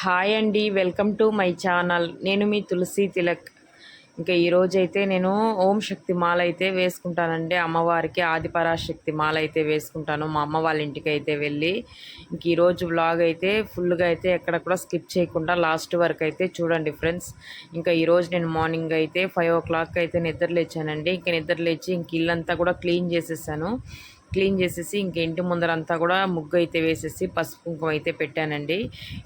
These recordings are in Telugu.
హాయ్ అండి వెల్కమ్ టు మై ఛానల్. నేను మీ తులసి తిలక్. ఇంకా ఈరోజైతే నేను ఓం శక్తి మాల అయితే వేసుకుంటానండి. అమ్మవారికి ఆదిపరాశక్తి మాల అయితే వేసుకుంటాను. మా అమ్మ వాళ్ళ ఇంటికి అయితే వెళ్ళి ఇంక ఈరోజు వ్లాగ్ అయితే ఫుల్గా అయితే ఎక్కడ కూడా స్కిప్ చేయకుండా లాస్ట్ వరకు అయితే చూడండి ఫ్రెండ్స్ ఇంకా ఈరోజు నేను మార్నింగ్ అయితే ఫైవ్ ఓ క్లాక్ అయితే నిద్ర లేచానండి. నిద్రలేచి ఇంక ఇల్లంతా కూడా క్లీన్ చేసేసాను. క్లీన్ చేసేసి ఇంక ఇంటి ముందరంతా కూడా ముగ్గు అయితే వేసేసి పసుపు కుంకుమ అయితే పెట్టానండి.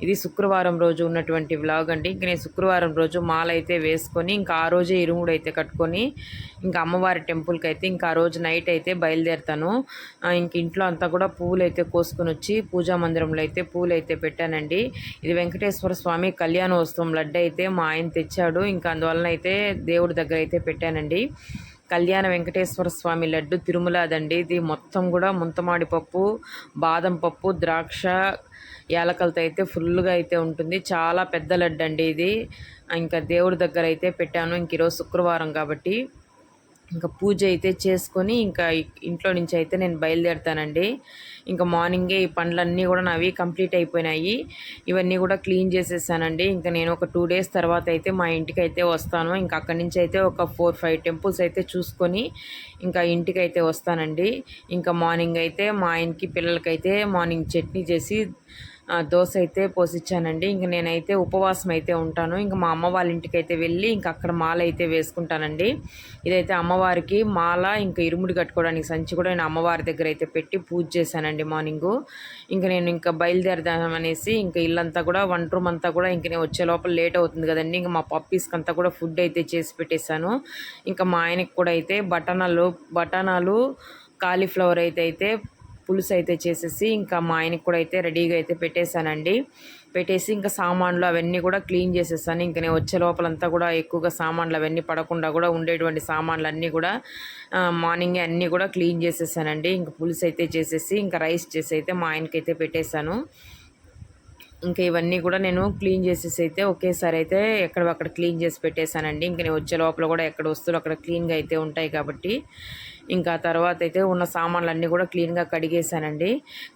ఇది శుక్రవారం రోజు ఉన్నటువంటి వ్లాగ్ అండి. ఇంక నేను శుక్రవారం రోజు మాల అయితే వేసుకొని ఇంకా ఆ రోజే ఇరుముడు అయితే కట్టుకొని ఇంకా అమ్మవారి టెంపుల్కి అయితే ఇంకా ఆ రోజు నైట్ అయితే బయలుదేరుతాను. ఇంక ఇంట్లో అంతా కూడా పువ్వులు అయితే కోసుకొని వచ్చి పూజా మందిరంలో అయితే పూలు అయితే పెట్టానండి. ఇది వెంకటేశ్వర స్వామి కళ్యాణోత్సవం లడ్డు అయితే మా ఆయన తెచ్చాడు. ఇంకా అందువలన అయితే దేవుడి దగ్గర అయితే పెట్టానండి. కళ్యాణ వెంకటేశ్వర స్వామి లడ్డు తిరుమలదండి. ఇది మొత్తం కూడా ముంతమాడి పప్పు బాదం పప్పు ద్రాక్ష యాలకలతో అయితే ఫుల్గా అయితే ఉంటుంది. చాలా పెద్ద లడ్డు అండి ఇది. ఇంకా దేవుడి దగ్గర అయితే పెట్టాను. ఇంక ఈరోజు శుక్రవారం కాబట్టి. ఇంకా పూజ అయితే చేసుకొని ఇంకా ఇంట్లో నుంచి అయితే నేను బయలుదేరుతానండి. ఇంకా మార్నింగే ఈ పనులన్నీ కూడా నావి కంప్లీట్ అయిపోయినాయి. ఇవన్నీ కూడా క్లీన్ చేసేసానండి. ఇంకా నేను ఒక టూ డేస్ తర్వాత అయితే మా ఇంటికి అయితే వస్తాను. ఇంకా అక్కడి నుంచి అయితే ఒక ఫోర్ ఫైవ్ టెంపుల్స్ అయితే చూసుకొని ఇంకా ఇంటికి అయితే వస్తానండి. ఇంకా మార్నింగ్ అయితే మా ఆయనకి పిల్లలకైతే మార్నింగ్ చట్నీ చేసి దోశ అయితే పోసిచ్చానండి. ఇంక నేనైతే ఉపవాసం అయితే ఉంటాను. ఇంక మా అమ్మ వాళ్ళ ఇంటికి అయితే వెళ్ళి ఇంక అక్కడ మాల అయితే వేసుకుంటానండి. ఇదైతే అమ్మవారికి మాల ఇంకా ఇరుముడి కట్టుకోవడానికి సంచి కూడా నేను అమ్మవారి దగ్గర అయితే పెట్టి పూజ చేశానండి మార్నింగు. ఇంక నేను ఇంకా బయలుదేరదామనేసి ఇంకా ఇల్లంతా కూడా వన్ రూమ్ అంతా కూడా ఇంక నేను వచ్చే లోపల లేట్ అవుతుంది కదండి. ఇంకా మా పప్పీస్కి అంతా కూడా ఫుడ్ అయితే చేసి పెట్టేశాను. ఇంకా మా ఆయనకి కూడా అయితే బటానాలు బటానాలు కాలీఫ్లవర్ అయితే అయితే పులుసు అయితే చేసేసి ఇంకా మా ఆయనకి కూడా అయితే రెడీగా అయితే పెట్టేశానండి. పెట్టేసి ఇంకా సామాన్లు అవన్నీ కూడా క్లీన్ చేసేసాను. ఇంకా నేను వచ్చే లోపలంతా కూడా ఎక్కువగా సామాన్లు అవన్నీ పడకుండా కూడా ఉండేటువంటి సామాన్లు అన్నీ కూడా మార్నింగే అన్నీ కూడా క్లీన్ చేసేసానండి. ఇంకా పులుసు అయితే చేసేసి ఇంకా రైస్ చేసి అయితే మా ఆయనకైతే పెట్టేశాను. ఇంకా ఇవన్నీ కూడా నేను క్లీన్ చేసేసి అయితే ఒకేసారి అయితే ఎక్కడ అక్కడ క్లీన్ చేసి పెట్టేశానండి. ఇంకా నేను వచ్చే లోపల కూడా ఎక్కడ వస్తువులు అక్కడ క్లీన్గా అయితే ఉంటాయి కాబట్టి ఇంకా తర్వాత అయితే ఉన్న సామాన్లు అన్నీ కూడా క్లీన్గా కడిగేశానండి.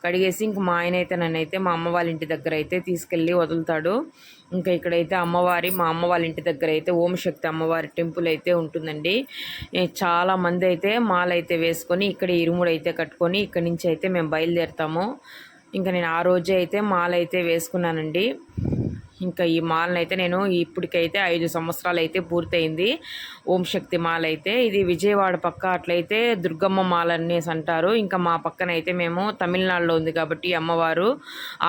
కడిగేసి ఇంక మా ఆయన అయితే నన్ను అయితే మా అమ్మ వాళ్ళ ఇంటి దగ్గర అయితే తీసుకెళ్ళి వదులుతాడు. ఇంకా ఇక్కడైతే అమ్మవారి మా అమ్మ వాళ్ళ ఇంటి దగ్గర అయితే ఓంశక్తి అమ్మవారి టెంపుల్ అయితే ఉంటుందండి. చాలా మంది అయితే మాలైతే వేసుకొని ఇక్కడ ఇరుముడు అయితే కట్టుకొని ఇక్కడ నుంచి అయితే మేము బయలుదేరుతాము. ఇంకా నేను ఆ రోజే అయితే మాల అయితే వేసుకున్నానండి. ఇంకా ఈ మాల్ని అయితే నేను ఇప్పటికైతే ఐదు సంవత్సరాలు అయితే పూర్తయింది. ఓం శక్తి మాల అయితే ఇది విజయవాడ పక్క అట్లయితే దుర్గమ్మ మాల అనేసి అంటారు. ఇంకా మా పక్కన అయితే మేము తమిళనాడులో ఉంది కాబట్టి అమ్మవారు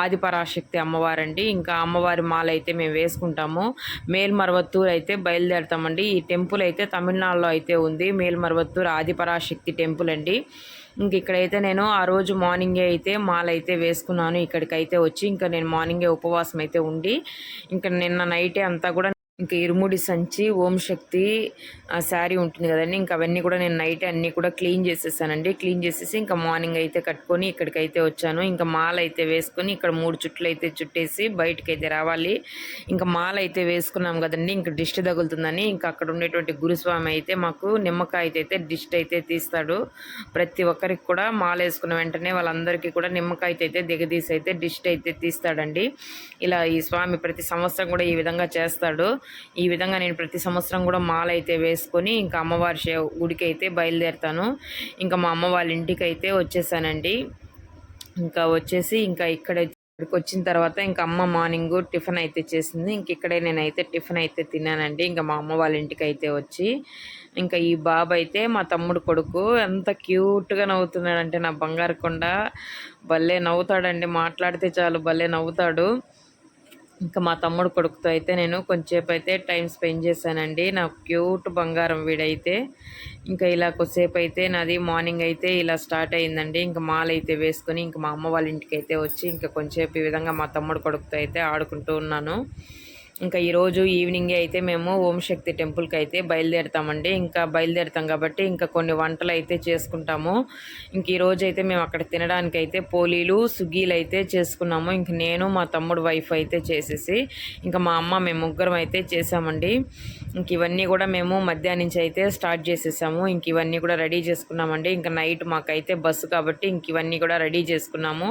ఆదిపరాశక్తి అమ్మవారండి. ఇంకా అమ్మవారి మాల అయితే మేము వేసుకుంటాము. మేల్మరవత్తూరు అయితే బయలుదేరుతామండి. ఈ టెంపుల్ అయితే తమిళనాడులో అయితే ఉంది. మేల్మరవత్తూరు ఆదిపరాశక్తి టెంపుల్ అండి. ఇంక ఇక్కడైతే నేను ఆ రోజు మార్నింగే అయితే మాల అయితే వేసుకున్నాను. ఇక్కడికైతే వచ్చి ఇంకా నేను మార్నింగే ఉపవాసం అయితే ఉండి ఇంకా నిన్న నైటే అంతా కూడా ఇంకా ఇరుముడి సంచి ఓం శక్తి ఆ శారీ ఉంటుంది కదండి. ఇంకా అవన్నీ కూడా నేను నైట్ అన్నీ కూడా క్లీన్ చేసేసానండి. క్లీన్ చేసేసి ఇంకా మార్నింగ్ అయితే కట్టుకొని ఇక్కడికైతే వచ్చాను. ఇంకా మాల అయితే వేసుకొని ఇక్కడ మూడు చుట్లు అయితే చుట్టేసి బయటకు అయితే రావాలి. ఇంకా మాల అయితే వేసుకున్నాం కదండి. ఇంకా దిష్టి తగులుతుందని ఇంకా అక్కడ ఉండేటువంటి గురుస్వామి అయితే మాకు నిమ్మకాయ అయితే దిష్టి అయితే తీస్తాడు. ప్రతి ఒక్కరికి కూడా మాల వేసుకున్న వెంటనే వాళ్ళందరికీ కూడా నిమ్మకాయ అయితే దిగదీసి అయితే దిష్టి అయితే తీస్తాడండి. ఇలా ఈ స్వామి ప్రతి సంవత్సరం కూడా ఈ విధంగా చేస్తాడు. ఈ విధంగా నేను ప్రతి సంవత్సరం కూడా మాల అయితే వేసుకొని ఇంకా అమ్మవారి గుడికి అయితే బయలుదేరుతాను. ఇంకా మా అమ్మ వాళ్ళ ఇంటికి అయితే వచ్చేసానండి. ఇంకా వచ్చేసి ఇంకా ఇక్కడ ఇక్కడికి వచ్చిన తర్వాత ఇంకా అమ్మ మార్నింగ్ టిఫిన్ అయితే చేసింది. ఇంక ఇక్కడే నేనైతే టిఫిన్ అయితే తిన్నానండి. ఇంకా మా అమ్మ వాళ్ళ ఇంటికి అయితే వచ్చి ఇంకా ఈ బాబు అయితే మా తమ్ముడు కొడుకు ఎంత క్యూట్గా నవ్వుతున్నాడంటే నా బంగారు కొండ. భలే నవ్వుతాడండి. మాట్లాడితే చాలు భలే నవ్వుతాడు. ఇంకా మా తమ్ముడు కొడుకుతో అయితే నేను కొంచెంసేపు అయితే టైం స్పెండ్ చేశానండి. నా క్యూట్ బంగారం వీడైతే. ఇంకా ఇలా కొద్దిసేపు అయితే నాది మార్నింగ్ అయితే ఇలా స్టార్ట్ అయిందండి. ఇంకా మాల అయితే వేసుకొని ఇంకా మా అమ్మ వాళ్ళ ఇంటికి అయితే వచ్చి ఇంకా కొంచెంసేపు ఈ విధంగా మా తమ్ముడు కొడుకుతో అయితే ఆడుకుంటూ ఉన్నాను. ఇంకా ఈరోజు ఈవినింగే అయితే మేము ఓం శక్తి టెంపుల్కి అయితే బయలుదేరుతామండి. ఇంకా బయలుదేరుతాం కాబట్టి ఇంకా కొన్ని వంటలు అయితే చేసుకుంటాము. ఇంక ఈరోజు అయితే మేము అక్కడ తినడానికి అయితే పోలీలు సుగ్గీలు అయితే చేసుకున్నాము. ఇంక నేను మా తమ్ముడు వైఫ్ అయితే చేసేసి ఇంకా మా అమ్మ మేము ముగ్గురం అయితే చేసామండి. ఇంక ఇవన్నీ కూడా మేము మధ్యాహ్నం నుంచి అయితే స్టార్ట్ చేసేసాము. ఇంక ఇవన్నీ కూడా రెడీ చేసుకున్నామండి. ఇంకా నైట్ మాకైతే బస్సు కాబట్టి ఇంక ఇవన్నీ కూడా రెడీ చేసుకున్నాము.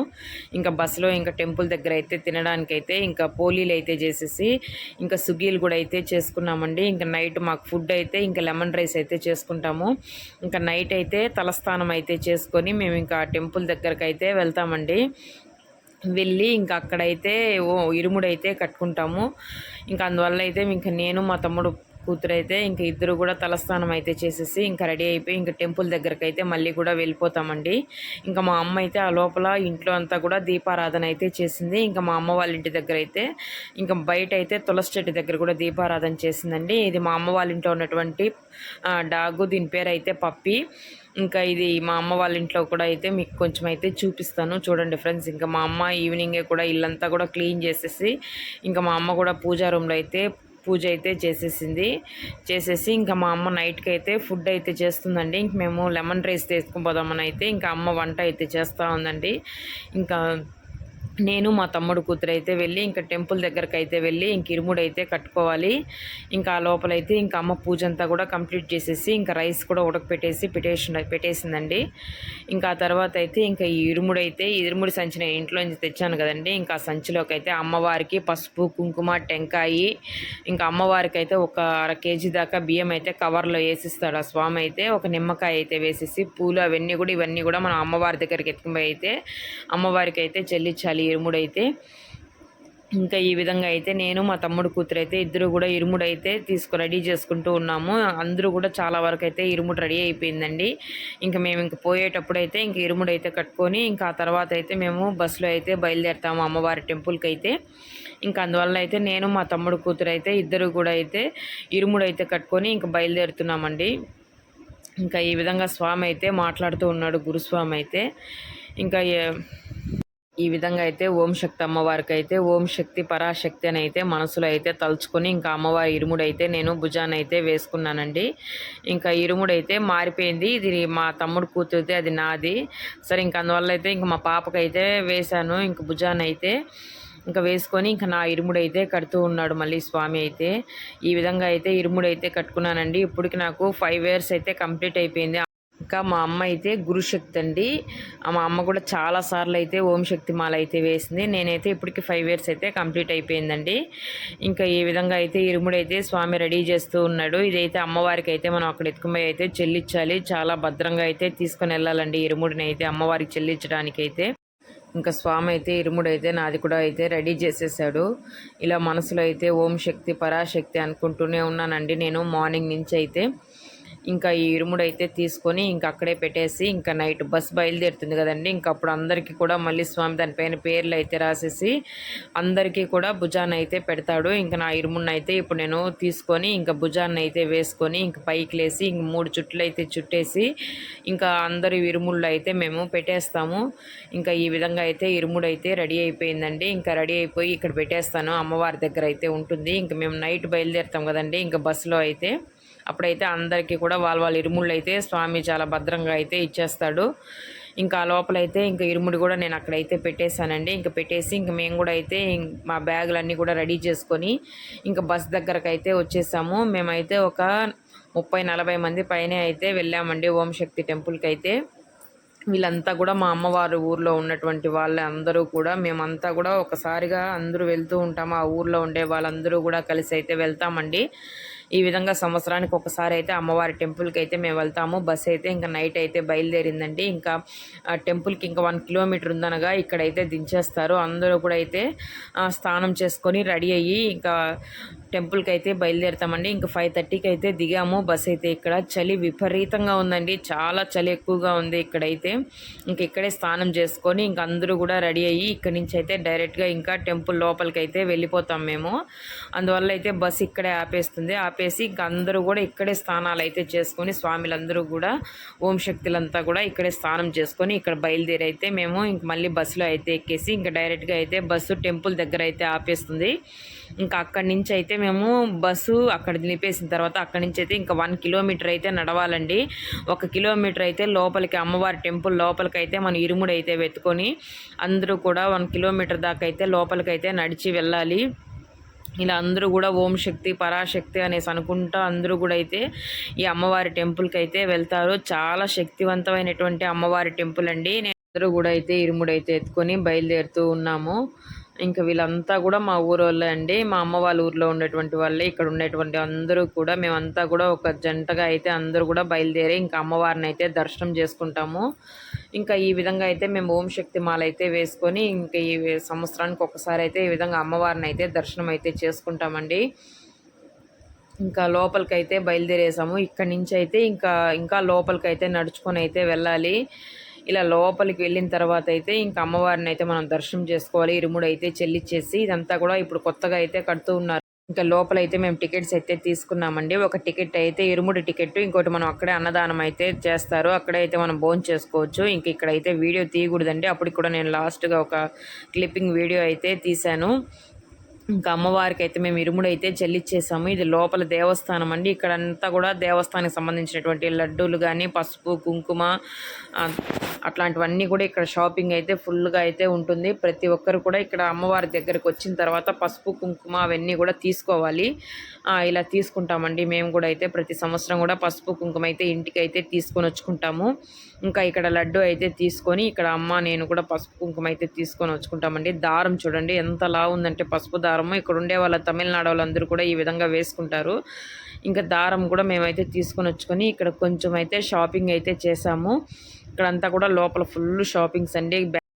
ఇంకా బస్సులో ఇంకా టెంపుల్ దగ్గర అయితే తినడానికి అయితే ఇంకా పోలీలు అయితే చేసేసి ఇంకా సుగీలు కూడా అయితే చేసుకున్నామండి. ఇంకా నైట్ మాకు ఫుడ్ అయితే ఇంకా లెమన్ రైస్ అయితే చేసుకుంటాము. ఇంకా నైట్ అయితే తలస్థానం అయితే చేసుకొని మేము ఇంకా టెంపుల్ దగ్గరకు అయితే వెళ్తామండి. వెళ్ళి ఇంకా అక్కడైతే ఓ ఇరుముడైతే కట్టుకుంటాము. ఇంకా అందువల్ల అయితే ఇంకా నేను మా తమ్ముడు కూతురు అయితే ఇంక ఇద్దరు కూడా తలస్నానం అయితే చేసేసి ఇంకా రెడీ అయిపోయి ఇంకా టెంపుల్ దగ్గరకు అయితే మళ్ళీ కూడా వెళ్ళిపోతామండి. ఇంకా మా అమ్మ అయితే ఆ లోపల ఇంట్లో అంతా కూడా దీపారాధన అయితే చేసింది. ఇంకా మా అమ్మ వాళ్ళ ఇంటి దగ్గర అయితే ఇంకా బయట అయితే తులసి చెట్టు దగ్గర కూడా దీపారాధన చేసిందండి. ఇది మా అమ్మ వాళ్ళ ఇంట్లో ఉన్నటువంటి డాగు దీని పేరు అయితే పప్పి. ఇంకా ఇది మా అమ్మ వాళ్ళ ఇంట్లో కూడా అయితే మీకు కొంచెం అయితే చూపిస్తాను. చూడండి ఫ్రెండ్స్ ఇంకా మా అమ్మ ఈవినింగే కూడా ఇల్లంతా కూడా క్లీన్ చేసేసి ఇంకా మా అమ్మ కూడా పూజా రూమ్లో అయితే పూజ అయితే చేసేసింది. చేసేసి ఇంకా మా అమ్మ నైట్కి అయితే ఫుడ్ అయితే చేస్తుందండి. ఇంక మేము లెమన్ రైస్ తీసుకుపోదామని అయితే ఇంకా అమ్మ వంట అయితే చేస్తూ ఉందండి. ఇంకా నేను మా తమ్ముడు కూతురు అయితే వెళ్ళి ఇంకా టెంపుల్ దగ్గరకు అయితే వెళ్ళి ఇంక ఇరుముడు అయితే కట్టుకోవాలి. ఇంకా ఆ లోపలైతే ఇంకా అమ్మ పూజ అంతా కూడా కంప్లీట్ చేసేసి ఇంకా రైస్ కూడా ఉడకపెట్టేసి పెట్టేసి పెట్టేసిందండి. ఇంకా ఆ తర్వాత అయితే ఇంకా ఈ ఇరుముడు అయితే ఇరుముడి సంచిన ఇంట్లో నుంచి తెచ్చాను కదండి. ఇంకా ఆ సంచిలోకి అయితే అమ్మవారికి పసుపు కుంకుమ టెంకాయి ఇంకా అమ్మవారికి అయితే ఒక అర కేజీ దాకా బియ్యం అయితే కవర్లో వేసిస్తాడు ఆ స్వామి అయితే. ఒక నిమ్మకాయ అయితే వేసేసి పూలు అవన్నీ కూడా ఇవన్నీ కూడా మనం అమ్మవారి దగ్గరికి ఎత్తుకుపోయి అయితే అమ్మవారికి అయితే చెల్లించాలి. ఇరుముడైతే. ఇంకా ఈ విధంగా అయితే నేను మా తమ్ముడు కూతురు అయితే ఇద్దరు కూడా ఇరుముడు అయితే తీసుకు రెడీ చేసుకుంటూ ఉన్నాము. అందరూ కూడా చాలా వరకు అయితే ఇరుముడు రెడీ అయిపోయిందండి. ఇంకా మేము ఇంక పోయేటప్పుడు అయితే ఇంక ఇరుముడు అయితే కట్టుకొని ఇంకా ఆ తర్వాత అయితే మేము బస్సులో అయితే బయలుదేరుతాము అమ్మవారి టెంపుల్కి అయితే. ఇంకా అందువల్ల అయితే నేను మా తమ్ముడు కూతురు అయితే ఇద్దరు కూడా అయితే ఇరుముడు అయితే కట్టుకొని ఇంకా బయలుదేరుతున్నామండి. ఇంకా ఈ విధంగా స్వామి అయితే మాట్లాడుతూ ఉన్నాడు గురుస్వామి అయితే. ఇంకా ఈ విధంగా అయితే ఓం శక్తి అమ్మవారికి అయితే ఓం శక్తి పరాశక్తి అని అయితే మనసులో అయితే తలుచుకొని ఇంకా అమ్మవారి ఇరుముడు అయితే నేను భుజాన్ని అయితే వేసుకున్నానండి. ఇంకా ఇరుముడు అయితే మారిపోయింది. ఇది మా తమ్ముడు కూతురితే అది నాది. సరే ఇంక అందువల్ల అయితే ఇంక మా పాపకైతే వేశాను. ఇంక భుజాన్ని అయితే ఇంకా వేసుకొని ఇంకా నా ఇరుముడు అయితే కడుతూ ఉన్నాడు మళ్ళీ స్వామి అయితే. ఈ విధంగా అయితే ఇరుముడు అయితే కట్టుకున్నానండి. ఇప్పటికి నాకు ఫైవ్ ఇయర్స్ అయితే కంప్లీట్ అయిపోయింది. ఇంకా మా అమ్మ అయితే గురుశక్తి అండి. మా అమ్మ కూడా చాలా సార్లు అయితే ఓం శక్తి మాల అయితే వేసింది. నేనైతే ఇప్పటికి ఫైవ్ ఇయర్స్ అయితే కంప్లీట్ అయిపోయిందండి. ఇంకా ఈ విధంగా అయితే ఇరుముడు అయితే స్వామి రెడీ చేస్తూ ఉన్నాడు. ఇదైతే అమ్మవారికి అయితే మనం అక్కడ ఎత్తుకుపోయి అయితే చెల్లించాలి. చాలా భద్రంగా అయితే తీసుకొని వెళ్ళాలండి ఇరుముడిని అయితే అమ్మవారికి చెల్లించడానికి అయితే. ఇంకా స్వామి అయితే ఇరుముడు అయితే నాది కూడా అయితే రెడీ చేసేసాడు. ఇలా మనసులో అయితే ఓం శక్తి పరాశక్తి అనుకుంటూనే ఉన్నానండి నేను మార్నింగ్ నుంచి అయితే. ఇంకా ఈ ఇరుముడు అయితే తీసుకొని ఇంకా అక్కడే పెట్టేసి ఇంకా నైట్ బస్ బయలుదేరుతుంది కదండి. ఇంకా అప్పుడు అందరికీ కూడా మళ్ళీ స్వామి దానిపైన పేర్లు అయితే రాసేసి అందరికీ కూడా భుజాన్ని అయితే పెడతాడు. ఇంకా నా ఇరుముడిని అయితే ఇప్పుడు నేను తీసుకొని ఇంకా భుజాన్ని అయితే వేసుకొని ఇంకా పైకి లేసి ఇంక మూడు చుట్లు అయితే చుట్టేసి ఇంకా అందరి ఇరుముళ్ళు అయితే మేము పెట్టేస్తాము. ఇంకా ఈ విధంగా అయితే ఇరుముడు అయితే రెడీ అయిపోయిందండి. ఇంకా రెడీ అయిపోయి ఇక్కడ పెట్టేస్తాను. అమ్మవారి దగ్గర అయితే ఉంటుంది. ఇంకా మేము నైట్ బయలుదేరుతాం కదండి. ఇంకా బస్సులో అయితే అప్పుడైతే అందరికీ కూడా వాళ్ళ వాళ్ళ ఇరుముళ్ళు అయితే స్వామి చాలా భద్రంగా అయితే ఇచ్చేస్తాడు. ఇంకా లోపలైతే ఇంకా ఇరుముడి కూడా నేను అక్కడైతే పెట్టేశానండి. ఇంకా పెట్టేసి ఇంక మేము కూడా అయితే మా బ్యాగులన్నీ కూడా రెడీ చేసుకొని ఇంకా బస్ దగ్గరకు అయితే వచ్చేసాము. మేమైతే ఒక ముప్పై నలభై మంది పైనే అయితే వెళ్ళామండి ఓం శక్తి టెంపుల్కి అయితే వీళ్ళంతా కూడా మా అమ్మవారి ఊర్లో ఉన్నటువంటి వాళ్ళ అందరూ కూడా మేమంతా కూడా ఒకసారిగా అందరూ వెళ్తూ ఉంటాము ఆ ఊర్లో ఉండే వాళ్ళందరూ కూడా కలిసి అయితే వెళ్తామండి. ఈ విధంగా సంవత్సరానికి ఒకసారి అయితే అమ్మవారి టెంపుల్కి అయితే మేము వెళ్తాము. బస్ అయితే ఇంకా నైట్ అయితే బయలుదేరిందండి. ఇంకా టెంపుల్కి ఇంకా వన్ కిలోమీటర్ ఉందనగా ఇక్కడైతే దించేస్తారు. అందరూ కూడా అయితే స్నానం చేసుకొని రెడీ అయ్యి ఇంకా టెంపుల్కి అయితే బయలుదేరుతామండి. ఇంకా ఫైవ్ థర్టీకి అయితే దిగాము. బస్ అయితే ఇక్కడ చలి విపరీతంగా ఉందండి. చాలా చలి ఎక్కువగా ఉంది ఇక్కడైతే. ఇంక ఇక్కడే స్నానం చేసుకొని ఇంక అందరూ కూడా రెడీ అయ్యి ఇక్కడ నుంచి అయితే డైరెక్ట్గా ఇంకా టెంపుల్ లోపలికి అయితే వెళ్ళిపోతాం మేము. అందువల్ల అయితే బస్ ఇక్కడే ఆపేస్తుంది. ఆపేసి ఇంక అందరూ కూడా ఇక్కడే స్నానాలు అయితే చేసుకొని స్వామిలందరూ కూడా ఓం శక్తులంతా కూడా ఇక్కడే స్నానం చేసుకొని ఇక్కడ బయలుదేరి అయితే మేము ఇంక మళ్ళీ బస్సులో అయితే ఎక్కేసి ఇంకా డైరెక్ట్గా అయితే బస్సు టెంపుల్ దగ్గర అయితే ఆపేస్తుంది. ఇంకా అక్కడి నుంచి అయితే మేము బస్సు అక్కడ నిలిపేసిన తర్వాత అక్కడి నుంచి అయితే ఇంకా వన్ కిలోమీటర్ అయితే నడవాలండి. ఒక కిలోమీటర్ అయితే లోపలికి అమ్మవారి టెంపుల్ లోపలికి అయితే మన ఇరుముడు అయితే వెతుకొని అందరూ కూడా వన్ కిలోమీటర్ దాకా అయితే లోపలికి అయితే నడిచి వెళ్ళాలి. ఇలా అందరూ కూడా ఓం శక్తి పరాశక్తి అనేసి అనుకుంటా అందరూ కూడా అయితే ఈ అమ్మవారి టెంపుల్కి అయితే వెళ్తారు. చాలా శక్తివంతమైనటువంటి అమ్మవారి టెంపుల్ అండి. నేను అందరూ కూడా అయితే ఇరుముడు అయితే ఎత్తుకొని బయలుదేరుతూ ఉన్నాము. ఇంకా వీళ్ళంతా కూడా మా ఊరోళ్ళే అండి. మా అమ్మ వాళ్ళ ఊర్లో ఉండేటువంటి వాళ్ళే ఇక్కడ ఉండేటువంటి అందరూ కూడా మేమంతా కూడా ఒక జంటగా అయితే అందరూ కూడా బయలుదేరి ఇంకా అమ్మవారిని అయితే దర్శనం చేసుకుంటాము. ఇంకా ఈ విధంగా అయితే మేము ఓం శక్తి మాల అయితే వేసుకొని ఇంకా ఈ సంవత్సరానికి ఒకసారి అయితే ఈ విధంగా అమ్మవారిని అయితే దర్శనం అయితే చేసుకుంటామండి. ఇంకా లోపలికి అయితే బయలుదేరేసాము. ఇక్కడి నుంచి అయితే ఇంకా ఇంకా లోపలికి అయితే నడుచుకొని అయితే వెళ్ళాలి. ఇలా లోపలికి వెళ్ళిన తర్వాత అయితే ఇంకా అమ్మవారిని అయితే మనం దర్శనం చేసుకోవాలి. ఇరుముడు అయితే చెల్లిచ్చేసి ఇదంతా కూడా ఇప్పుడు కొత్తగా అయితే కడుతూ ఉన్నారు. ఇంకా లోపల అయితే మేము టికెట్స్ అయితే తీసుకున్నామండి. ఒక టికెట్ అయితే ఇరుముడి టికెట్ ఇంకోటి మనం అక్కడే అన్నదానం అయితే చేస్తారు. అక్కడే అయితే మనం భోజనం చేసుకోవచ్చు. ఇంక ఇక్కడైతే వీడియో తీయకూడదండి. అప్పటికి కూడా నేను లాస్ట్గా ఒక క్లిప్పింగ్ వీడియో అయితే తీశాను. ఇంకా అమ్మవారికి అయితే మేము ఇరుముడు అయితే చెల్లిచ్చేసాము. ఇది లోపల దేవస్థానం అండి. ఇక్కడంతా కూడా దేవస్థానానికి సంబంధించినటువంటి లడ్డూలు కానీ పసుపు కుంకుమ అట్లాంటివన్నీ కూడా ఇక్కడ షాపింగ్ అయితే ఫుల్గా అయితే ఉంటుంది. ప్రతి ఒక్కరు కూడా ఇక్కడ అమ్మవారి దగ్గరకు వచ్చిన తర్వాత పసుపు కుంకుమ అవన్నీ కూడా తీసుకోవాలి. ఇలా తీసుకుంటామండి. మేము కూడా అయితే ప్రతి సంవత్సరం కూడా పసుపు కుంకుమ అయితే ఇంటికి అయితే తీసుకొని వచ్చుకుంటాము. ఇంకా ఇక్కడ లడ్డు అయితే తీసుకొని ఇక్కడ అమ్మ నేను కూడా పసుపు కుంకుమ అయితే తీసుకొని వచ్చుకుంటామండి. దారం చూడండి ఎంత లా ఉందంటే పసుపు దారము ఇక్కడ ఉండే వాళ్ళ తమిళనాడు వాళ్ళందరూ కూడా ఈ విధంగా వేసుకుంటారు. ఇంకా దారం కూడా మేమైతే తీసుకొని వచ్చుకొని ఇక్కడ కొంచెం అయితే షాపింగ్ అయితే చేసాము. ఇక్కడంతా కూడా లోపల ఫుల్ షాపింగ్స్ అండి.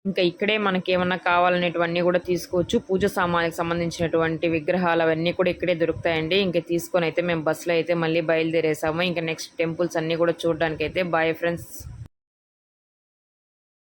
ఇంకా ఇక్కడే మనకి ఏమన్నా కావాలనేటివన్నీ కూడా తీసుకోవచ్చు. పూజ సామాన్కి సంబంధించినటువంటి విగ్రహాలు అవన్నీ కూడా ఇక్కడే దొరుకుతాయండి. ఇంకా తీసుకొని అయితే మేము బస్సులో అయితే మళ్ళీ బయలుదేరేసాము. ఇంకా నెక్స్ట్ టెంపుల్స్ అన్నీ కూడా చూడడానికి అయితే బాయ్ ఫ్రెండ్స్